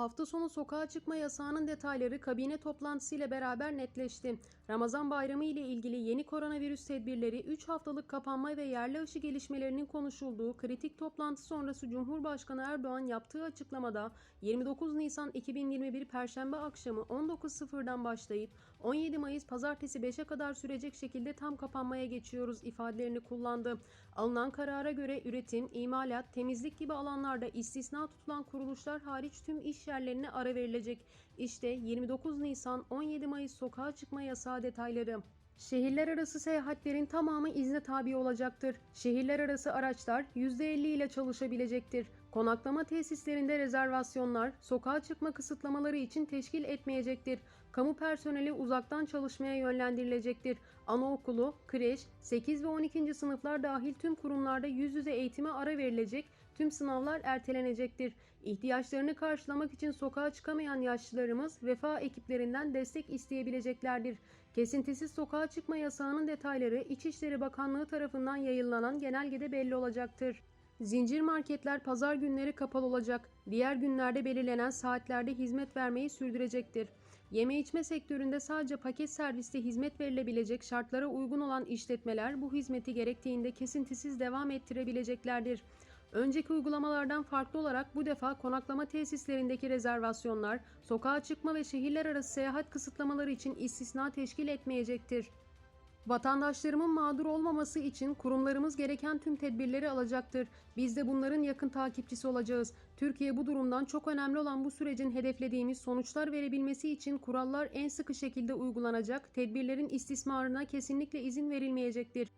hafta sonu sokağa çıkma yasağının detayları kabine toplantısıyla beraber netleşti. Ramazan bayramı ile ilgili yeni koronavirüs tedbirleri 3 haftalık kapanma ve yerli aşı gelişmelerinin konuşulduğu kritik toplantı sonrası Cumhurbaşkanı Erdoğan yaptığı açıklamada 29 Nisan 2021 Perşembe akşamı 19.00'dan başlayıp 17 Mayıs Pazartesi 5'e kadar sürecek şekilde tam kapanmaya geçiyoruz ifadelerini kullandı. Alınan karara göre üretim, imalat, temizlik gibi alanlarda istisna tutulan kuruluşlar hariç tüm iş yerlerine ara verilecek. İşte 29 Nisan 17 Mayıs sokağa çıkma yasağı detayları. Şehirler arası seyahatlerin tamamı izne tabi olacaktır. Şehirler arası araçlar %50 ile çalışabilecektir. Konaklama tesislerinde rezervasyonlar, sokağa çıkma kısıtlamaları için teşkil etmeyecektir. Kamu personeli uzaktan çalışmaya yönlendirilecektir. Anaokulu, kreş, 8 ve 12. sınıflar dahil tüm kurumlarda yüz yüze eğitime ara verilecek, tüm sınavlar ertelenecektir. İhtiyaçlarını karşılamak için sokağa çıkamayan yaşlılarımız vefa ekiplerinden destek isteyebileceklerdir. Kesintisiz sokağa çıkma yasağının detayları İçişleri Bakanlığı tarafından yayınlanan genelgede belli olacaktır. Zincir marketler pazar günleri kapalı olacak. Diğer günlerde belirlenen saatlerde hizmet vermeyi sürdürecektir. Yeme içme sektöründe sadece paket serviste hizmet verilebilecek şartlara uygun olan işletmeler bu hizmeti gerektiğinde kesintisiz devam ettirebileceklerdir. Önceki uygulamalardan farklı olarak bu defa konaklama tesislerindeki rezervasyonlar, sokağa çıkma ve şehirler arası seyahat kısıtlamaları için istisna teşkil etmeyecektir. Vatandaşlarımın mağdur olmaması için kurumlarımız gereken tüm tedbirleri alacaktır. Biz de bunların yakın takipçisi olacağız. Türkiye bu durumdan çok önemli olan bu sürecin hedeflediğimiz sonuçlar verebilmesi için kurallar en sıkı şekilde uygulanacak, tedbirlerin istismarına kesinlikle izin verilmeyecektir.